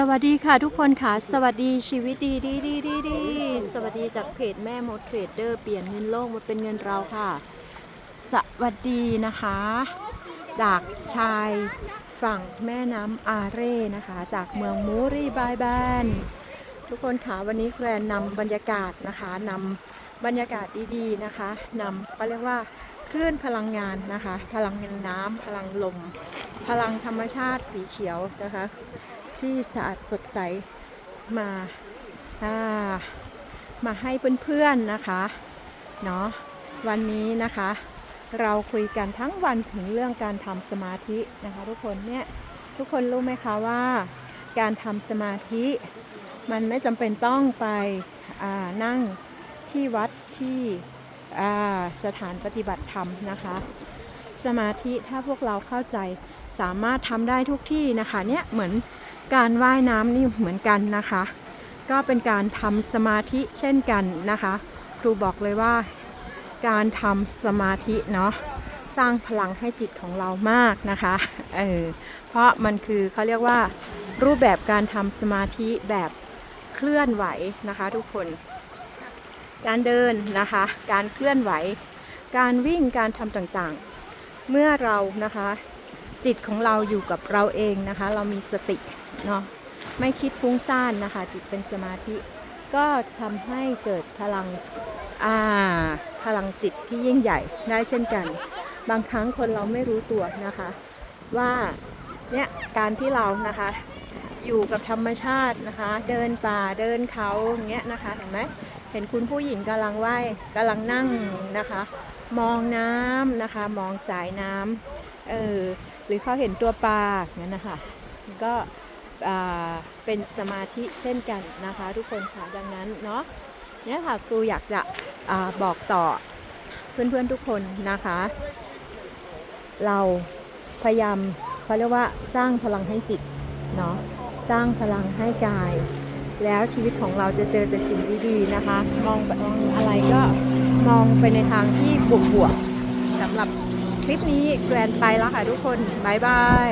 สวัสดีค่ะทุกคนค่ะ สวัสดีชีวิตดีดีดีดีดีสวัสดีจากเพจแม่มดเทรดเดอร์เปลี่ยนเงินโลกมาเป็นเงินเราค่ะ สวัสดีนะคะ จากชายฝั่งแม่น้ำอาเร่นะคะ จากเมืองมูรีบายแบนทุกคนค่ะวันนี้แกรนนำบรรยากาศนะคะนำบรรยากาศดีๆนะคะนำเขาเรียกว่าคลื่นพลังงานนะคะ พลังงานน้ำพลังลม พลังธรรมชาติสีเขียวนะคะ ที่สะอาดสดใสมาามาให้เพื่อนๆนะคะเนาะวันนี้นะคะ เราคุยกันทั้งวันถึงเรื่องการทำสมาธินะคะทุกคนเนี่ยทุกคนรู้ไหมคะว่า การทำสมาธิมันไม่จำเป็นต้องไปนั่งที่วัดที่สถานปฏิบัติธรรมนะคะ สมาธิถ้าพวกเราเข้าใจ สามารถทำได้ทุกที่นะคะเนี่ยเหมือนการว่ายน้ำนี่เหมือนกันนะคะ ก็เป็นการทำสมาธิเช่นกันนะคะ ครูบอกเลยว่า การทำสมาธิเนาะสร้างพลังให้จิตของเรามากนะคะเออเพราะมันคือเขาเรียกว่า รูปแบบการทำสมาธิแบบเคลื่อนไหวนะคะ ทุกคน การเดินนะคะ การเคลื่อนไหว การวิ่งการทำต่างๆ เมื่อเรานะคะ จิตของเราอยู่กับเราเองนะคะ เรามีสติเนาะไม่คิดฟุ้งซ่านนะคะ จิตเป็นสมาธิ ก็ทำให้เกิดพลังอ่าพลังจิตที่ยิ่งใหญ่ได้เช่นกัน บางครั้งคนเราไม่รู้ตัวนะคะ ว่าเนี่ยการที่เรานะคะอยู่กับธรรมชาตินะคะ เดินป่าเดินเขาอย่างเงี้ยนะคะเห็นไหมเห็นคุณผู้หญิงกำลังว่ายกำลังนั่งนะคะ มองน้ำนะคะ มองสายน้ำ เออหรือเขาเห็นตัวปลาอย่างนั้นนะคะก็เป็นสมาธิเช่นกันนะคะ ทุกคนค่ะดังนั้นเนาะเนี่ยค่ะครูอยากจะอบอกต่อเพื่อนๆทุกคนนะคะ เราพยายามเขาเรียกว่าสร้างพลังให้จิตเนาะสร้างพลังให้กาย แล้วชีวิตของเราจะเจอแต่สิ่งดีๆนะคะ มองมองอะไรก็มองไปในทางที่บวกๆ สำหรับคลิปนี้แกรนไปแล้วค่ะทุกคน บ๊ายบาย